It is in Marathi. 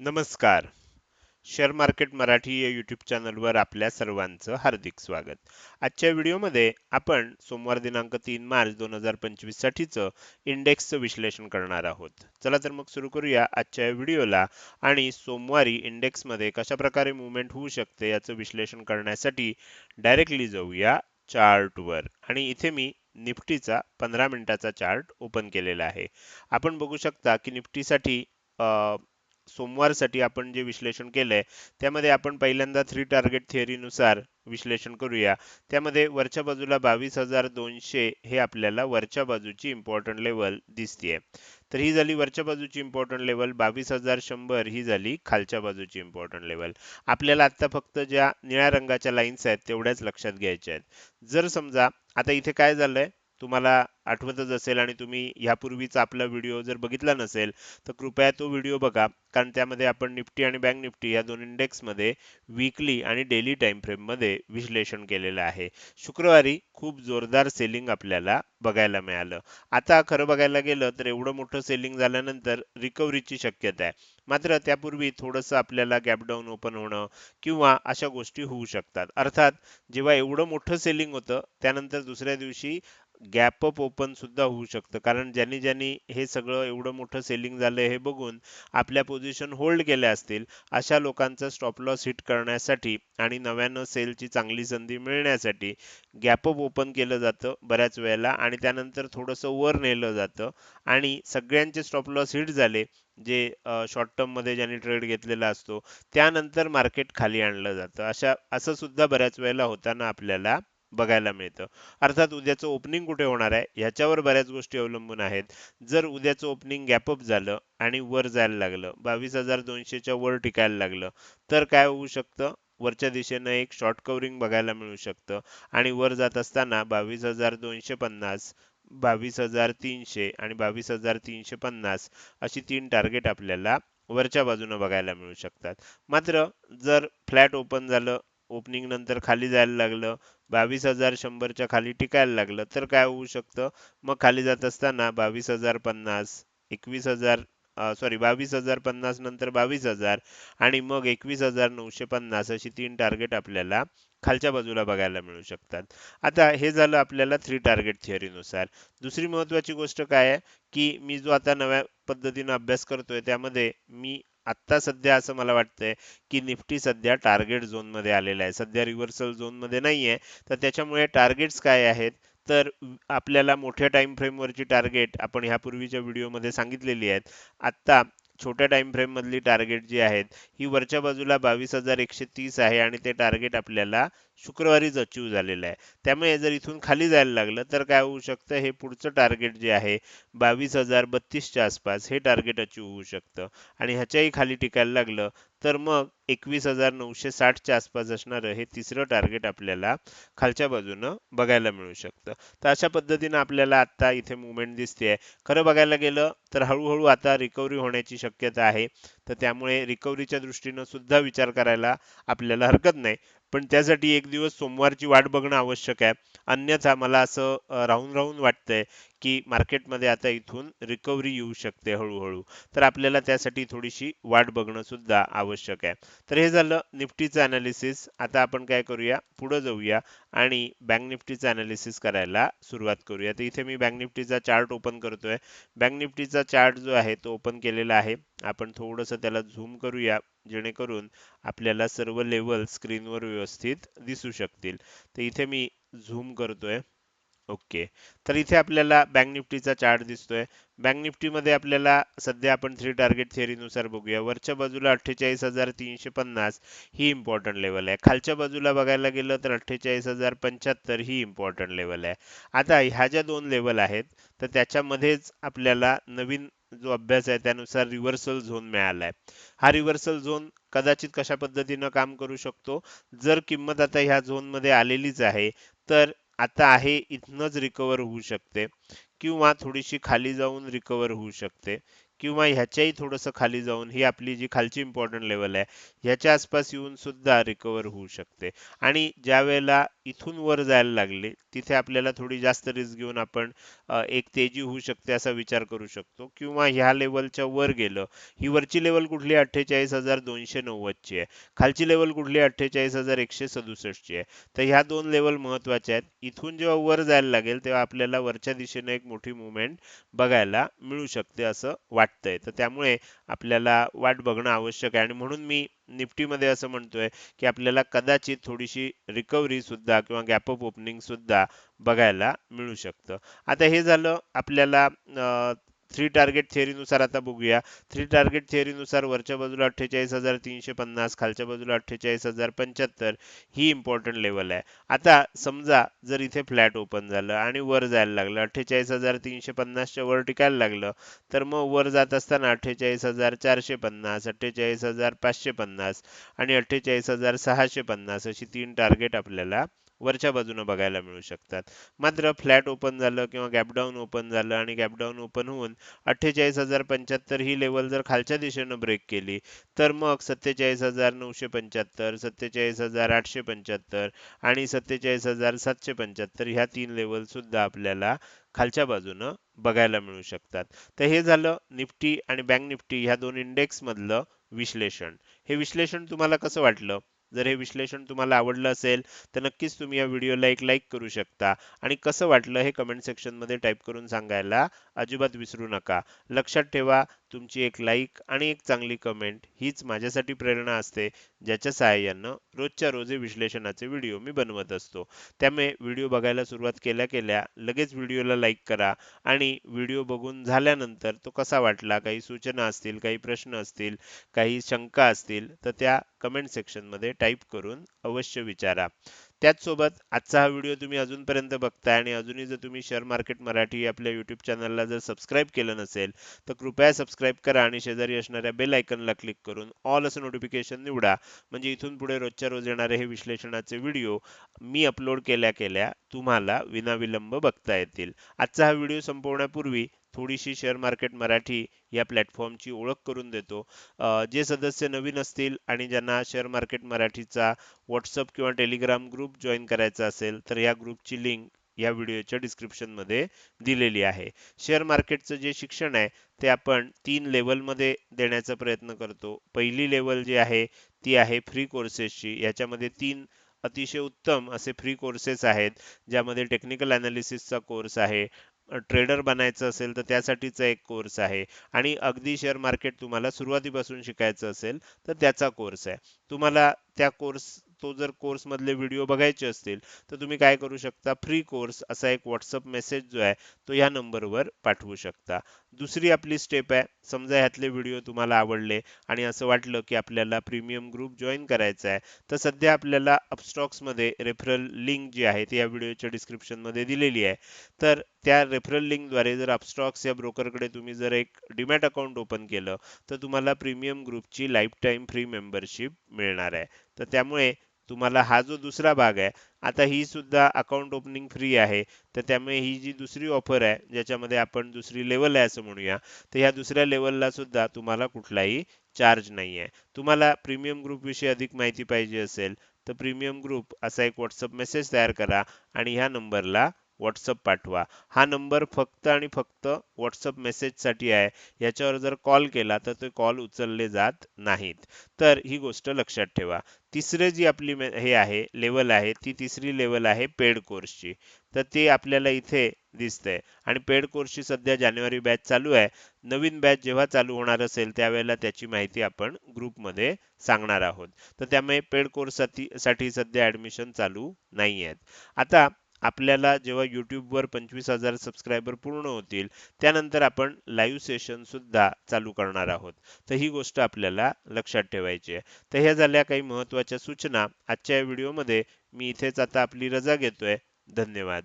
नमस्कार. शेअर मार्केट मराठी या यूट्यूब चॅनलवर आपल्या सर्वांचं हार्दिक स्वागत. आजच्या व्हिडिओमध्ये आपण सोमवार दिनांक तीन मार्च दोन हजार पंचवीससाठीचं इंडेक्सचं विश्लेषण करणार आहोत. चला तर मग सुरू करूया आजच्या या व्हिडिओला आणि सोमवारी इंडेक्समध्ये कशाप्रकारे मुवमेंट होऊ शकते याचं विश्लेषण करण्यासाठी डायरेक्टली जाऊया चार्टवर आणि इथे मी निफ्टीचा पंधरा मिनिटाचा चार्ट ओपन केलेला आहे. आपण बघू शकता की निफ्टीसाठी सोमवारसाठी आपण जे विश्लेषण केलंय त्यामध्ये आपण पहिल्यांदा थ्री टार्गेट थिअरीनुसार विश्लेषण करूया. त्यामध्ये वरच्या बाजूला बावीस हजार दोनशे हे आपल्याला वरच्या बाजूची इम्पॉर्टंट लेवल दिसतीये. तर ही झाली वरच्या बाजूची इम्पॉर्टंट लेवल बावीस हजार शंभर ही झाली खालच्या बाजूची इम्पॉर्टंट लेवल आपल्याला आता फक्त ज्या निळ्या रंगाच्या लाईन्स आहेत तेवढ्याच लक्षात घ्यायच्या आहेत. जर समजा आता इथे काय झालंय? तुम्हाला आठवतच असेल आणि तुम्ही ह्यापूर्वीचा आपला व्हिडिओ जर बघितला नसेल तर कृपया तो व्हिडिओ बघा कारण त्यामध्ये आपण निफ्टी आणि बँक निफ्टी या दोन इंडेक्समध्ये वीकली आणि डेली टाइम फ्रेममध्ये विश्लेषण केलेलं आहे. शुक्रवारी खूप जोरदार सेलिंग आपल्याला बघायला मिळालं. आता खरं बघायला गेलं तर एवढं मोठं सेलिंग झाल्यानंतर रिकव्हरीची शक्यता आहे. मात्र त्यापूर्वी थोडंसं आपल्याला गॅपडाऊन ओपन होणं किंवा अशा गोष्टी होऊ शकतात. अर्थात जेव्हा एवढं मोठं सेलिंग होतं त्यानंतर दुसऱ्या दिवशी गॅप अप ओपन सुद्धा होऊ शकतं. कारण ज्यांनी ज्यांनी हे सगळं एवढं मोठं सेलिंग झालं हे बघून आपल्या पोझिशन होल्ड केल्या असतील अशा लोकांचा स्टॉप लॉस हिट करण्यासाठी आणि नव्यानं सेलची चांगली संधी मिळण्यासाठी गॅप अप ओपन केलं जातं बऱ्याच वेळेला आणि त्यानंतर थोडंसं वर नेलं जातं आणि सगळ्यांचे स्टॉप लॉस हिट झाले जे शॉर्ट टर्ममध्ये ज्यांनी ट्रेड घेतलेला असतो त्यानंतर मार्केट खाली आणलं जातं. अशा असं सुद्धा बऱ्याच वेळेला होताना आपल्याला बघायला मिळतं. अर्थात उद्याचं ओपनिंग कुठे होणार आहे? ह्याच्यावर बऱ्याच गोष्टी अवलंबून आहेत. जर उद्याचं ओपनिंग गॅपअप झालं आणि वर जायला लागलं बावीस हजार दोनशेच्या वर टिकायला लागलं तर काय होऊ शकतं? वरच्या दिशेनं एक शॉर्ट कव्हरिंग बघायला मिळू शकतं. आणि वर जात असताना बावीस हजार दोनशे पन्नास बावीस हजार तीनशे आणि बावीस हजार तीनशे पन्नास अशी तीन टार्गेट आपल्याला वरच्या बाजूनं बघायला मिळू शकतात. मात्र जर फ्लॅट ओपन झालं ओपनिंग नंतर खाली जायला लागलं. बावीस हजार शंभरच्या खाली टिकायला लागलं. तर काय होऊ शकतं? मग खाली जात असताना बावीस हजार पन्नास एकवीस हजार सॉरी बावीस हजार पन्नास नंतर बावीस हजार आणि मग एकवीस हजार नऊशे पन्नास अशी तीन टार्गेट आपल्याला खालच्या बाजूला बघायला मिळू शकतात. आता हे झालं आपल्याला थ्री टार्गेट थिअरीनुसार दुसरी महत्वाची गोष्ट काय आहे? की मी जो आता नव्या पद्धतीनं अभ्यास करतोय त्यामध्ये मी आत्ता सध्या असं मला वाटतंय की निफ्टी सध्या टार्गेट झोनमध्ये आलेला आहे. सध्या रिव्हर्सल झोनमध्ये नाही नाहीये. तर त्याच्यामुळे टार्गेट्स काय आहेत? तर आपल्याला मोठ्या टाइम फ्रेमवरची टार्गेट आपण ह्यापूर्वीच्या व्हिडिओमध्ये सांगितलेली आहेत. आत्ता छोट्या टाइम फ्रेम मधली टार्गेट जी आहेत ही वरच्या बाजूला बावीस हजार एकशे तीस आहे आणि ते टार्गेट आपल्याला शुक्रवारीच अचीव झालेलं आहे. त्यामुळे जर इथून खाली जायला लागलं तर काय होऊ शकतं? हे पुढचं टार्गेट जे आहे बावीस हजार बत्तीसच्या आसपास हे टार्गेट अचीव होऊ शकतं. आणि ह्याच्याही खाली टिकायला लागलं तर मग एकवीस हजार नऊशे साठच्या आसपास असणारं हे तिसरं टार्गेट आपल्याला खालच्या बाजूनं बघायला मिळू शकतं. तर अशा पद्धतीनं आपल्याला आता इथे मुवमेंट दिसते खरं बघायला गेलं तर हळूहळू आता रिकव्हरी होण्याची शक्यता आहे. तर त्यामुळे रिकव्हरीच्या दृष्टीनं सुद्धा विचार करायला आपल्याला हरकत नाही. पण त्यासाठी एक दिवस सोमवारची वाट बघणं आवश्यक आहे. अन्यथा मला असं राहून राहून वाटतंय की मार्केटमध्ये आता इथून रिकव्हरी येऊ शकते हळूहळू. तर आपल्याला त्यासाठी थोडीशी वाट बघणं सुद्धा आवश्यक आहे. तर हे झालं निफ्टीचं अनालिसिस आता आपण काय करूया? पुढे जाऊया आणि बँक निफ्टीचं अनालिसिस करायला सुरुवात करूया. तर इथे मी बँक निफ्टीचा चार्ट ओपन करतोय. बँक निफ्टीचा चार्ट जो आहे तो ओपन केलेला आहे. आपण थोडंसं त्याला झूम करूया जेणेकरून आपल्याला सर्व लेवल स्क्रीनवर व्यवस्थित दिसू शकतील. तर इथे मी झूम करतोय. ओके. तर इथे आपल्याला बँक निफ्टीचा चार्ट दिसतोय. बँक निफ्टी मध्ये आपल्याला सध्या आपण थ्री टार्गेट थिअरीनुसार बघूया. वरच्या बाजूला अठ्ठेचाळीस हजार तीनशे पन्नास ही इम्पॉर्टंट लेवल आहे. खालच्या बाजूला बघायला गेलं तर अठ्ठेचाळीस हजार पंच्याहत्तर ही इम्पॉर्टंट लेवल आहे. आता ह्या ज्या दोन लेवल आहेत तर त्याच्यामध्येच आपल्याला नवीन जो अभ्यास आहे त्यानुसार रिव्हर्सल झोन मिळालाय. हा रिव्हर्सल झोन कदाचित कशा पद्धतीनं काम करू शकतो? जर किंमत आता ह्या झोनमध्ये आलेलीच आहे तर आता आहे इथनंच रिकवर होऊ शकते किंवा थोडीशी खाली जाऊन रिकवर होऊ शकते. किंवा ह्याच्याही थोडंसं खाली जाऊन ही आपली जी खालची इम्पॉर्टंट लेवल आहे ह्याच्या आसपास येऊन सुद्धा रिकवर होऊ शकते. आणि ज्या वेळेला इथून वर जायला लागले तिथे आपल्याला थोडी जास्त रिस्क घेऊन आपण एक तेजी होऊ शकते असा विचार करू शकतो. किंवा ह्या लेवलच्या वर गेलं ही वरची लेवल कुठली अठ्ठेचाळीस हजार दोनशे नव्वदची आहे. खालची लेवल कुठली अठ्ठेचाळीस हजार एकशे सदुसष्टची आहे. तर ह्या दोन लेवल महत्त्वाच्या आहेत. इथून जेव्हा वर जायला लागेल तेव्हा आपल्याला वरच्या दिशेने एक मोठी मुवमेंट बघायला मिळू शकते असं वाटतं. वाटतंय. तर त्यामुळे आपल्याला वाट बघणं आवश्यक आहे. आणि म्हणून मी निफ्टीमध्ये असं म्हणतोय की आपल्याला कदाचित थोडीशी रिकव्हरी सुद्धा किंवा गॅप अप ओपनिंग सुद्धा बघायला मिळू शकतं. आता हे झालं आपल्याला थ्री टार्गेट थिअरीनुसार आता बघूया. थ्री टार्गेट थिअरीनुसार वरच्या बाजूला अठ्ठेचाळीस हजार तीनशे पन्नास खालच्या बाजूला अठ्ठेचाळीस हजार पंच्याहत्तर ही इम्पॉर्टंट लेवल आहे. आता समजा जर इथे फ्लॅट ओपन झालं आणि वर जायला लागलं अठ्ठेचाळीस हजार तीनशे पन्नासच्या वर टिकायला लागलं तर मग वर जात असताना अठ्ठेचाळीस हजार चारशे पन्नास अठ्ठेचाळीस हजार पाचशे पन्नास आणि अठ्ठेचाळीस हजार सहाशे पन्नास अशी तीन टार्गेट आपल्याला वरच्या बाजूनं बघायला मिळू शकतात. मात्र फ्लॅट ओपन झालं किंवा गॅपडाऊन ओपन झालं आणि गॅपडाऊन ओपन होऊन अठ्ठेचाळीस हजार पंच्याहत्तर ही लेवल जर खालच्या दिशेनं ब्रेक केली तर मग सत्तेचाळीस हजार नऊशे पंच्याहत्तर सत्तेचाळीस हजार आठशे पंच्याहत्तर आणि सत्तेचाळीस हजार सातशे पंच्याहत्तर ह्या तीन लेवल सुद्धा आपल्याला खालच्या बाजूनं बघायला मिळू शकतात. तर हे झालं निफ्टी आणि बँक निफ्टी ह्या दोन इंडेक्स मधलं विश्लेषण. हे विश्लेषण तुम्हाला कसं वाटलं? जर हे विश्लेषण तुम्हाला आवडलं असेल तर नक्कीच तुम्ही या व्हिडिओला एक लाईक करू शकता. आणि कसं वाटलं हे कमेंट सेक्शनमध्ये टाईप करून सांगायला अजिबात विसरू नका. लक्षात ठेवा तुमची एक लाईक आणि एक चांगली कमेंट हीच माझ्यासाठी प्रेरणा असते ज्याच्या सहाय्यानं रोजच्या रोज हे विश्लेषणाचे व्हिडिओ मी बनवत असतो. त्यामुळे व्हिडिओ बघायला सुरुवात केल्या केल्या लगेच व्हिडिओला लाईक करा आणि व्हिडिओ बघून झाल्यानंतर तो कसा वाटला काही सूचना असतील काही प्रश्न असतील काही शंका असतील तर त्या कमेंट सेक्शनमध्ये टाईप करून अवश्य विचारा. त्याचसोबत आजचा हा व्हिडिओ तुम्ही अजूनपर्यंत बघताय आणि अजूनही जर तुम्ही शेअर मार्केट मराठी आपल्या यूट्यूब चॅनलला जर सबस्क्राईब केलं नसेल तर कृपया सबस्क्राईब करा आणि शेजारी असणाऱ्या बेल आयकनला क्लिक करून ऑल असं नोटिफिकेशन निवडा. म्हणजे इथून पुढे रोजच्या रोज येणारे हे विश्लेषणाचे व्हिडिओ मी अपलोड केल्या केल्या तुम्हाला विनाविलंब बघता येतील. आजचा हा व्हिडिओ संपवण्यापूर्वी थोडीशी शेअर मार्केट मराठी या प्लॅटफॉर्मची ओळख करून देतो. जे सदस्य नवीन असतील आणि ज्यांना शेअर मार्केट मराठीचा व्हॉट्सअप किंवा टेलिग्राम ग्रुप जॉईन करायचा असेल तर या ग्रुपची लिंक या व्हिडिओच्या डिस्क्रिप्शनमध्ये दिलेली आहे. शेअर मार्केटचं जे शिक्षण आहे ते आपण तीन लेवलमध्ये देण्याचा प्रयत्न करतो. पहिली लेवल जी आहे ती आहे फ्री कोर्सेसची याच्यामध्ये तीन अतिशय उत्तम असे फ्री कोर्सेस आहेत ज्यामध्ये टेक्निकल अनालिसिसचा कोर्स आहे ट्रेडर बनायचं असेल तर त्यासाठीचा एक कोर्स आहे. आणि अगदी शेअर मार्केट तुम्हाला सुरुवातीपासून शिकायचं असेल तर त्याचा कोर्स आहे. तुम्हाला त्या कोर्स तो जर कोर्स मधले व्हिडिओ बघायचे असतील तर तुम्ही काय करू शकता? फ्री कोर्स असा एक व्हॉट्सअप मेसेज जो आहे तो या नंबरवर पाठवू शकता. दुसरी आपली स्टेप आहे समजा ह्यातले व्हिडिओ तुम्हाला आवडले आणि असं वाटलं की आपल्याला प्रीमियम ग्रुप जॉईन करायचा आहे तर सध्या आपल्याला अपस्टॉक्समध्ये रेफरल लिंक जी आहे ती या व्हिडिओच्या डिस्क्रिप्शनमध्ये दिलेली आहे. तर त्या रेफरल लिंकद्वारे जर अपस्टॉक्स या ब्रोकरकडे तुम्ही जर एक डिमॅट अकाउंट ओपन केलं तर तुम्हाला प्रीमियम ग्रुपची लाईफ टाईम फ्री मेंबरशिप मिळणार आहे. तर त्यामुळे तुम्हाला हा जो दुसरा भाग आहे आता ही सुद्धा अकाउंट ओपनिंग फ्री आहे. तर त्यामुळे ही जी दुसरी ऑफर आहे ज्याच्यामध्ये आपण दुसरी लेवल आहे असं म्हणूया तर ह्या दुसऱ्या लेवलला सुद्धा तुम्हाला कुठलाही चार्ज नाही आहे. तुम्हाला प्रीमियम ग्रुप विषयी अधिक माहिती पाहिजे असेल तर प्रीमियम ग्रुप असा एक व्हॉट्सअप मेसेज तयार करा आणि ह्या नंबरला व्हॉट्सअप पाठवा. हा नंबर फक्त आणि फक्त व्हॉट्सअप मेसेजसाठी आहे. याच्यावर जर कॉल केला तर ते कॉल उचलले जात नाहीत. तर ही गोष्ट लक्षात ठेवा. तिसरे जी आपली हे आहे लेवल आहे ती तिसरी लेवल आहे पेड कोर्सची तर ती आपल्याला इथे दिसतंय. आणि पेड कोर्सची सध्या जानेवारी बॅच चालू आहे. नवीन बॅच जेव्हा चालू होणार असेल त्यावेळेला त्याची माहिती आपण ग्रुपमध्ये सांगणार आहोत. तर त्यामुळे पेड कोर्ससाठी साठी सध्या ऍडमिशन चालू नाही आहेत आता आपल्याला जेव्हा यूट्यूबवर पंचवीस हजार सबस्क्रायबर पूर्ण होतील त्यानंतर आपण लाईव्ह सेशन सुद्धा चालू करणार आहोत. तर ही गोष्ट आपल्याला लक्षात ठेवायची आहे. तर ह्या झाल्या काही महत्त्वाच्या सूचना. आजच्या या व्हिडिओमध्ये मी इथेच आता आपली रजा घेतोय. धन्यवाद.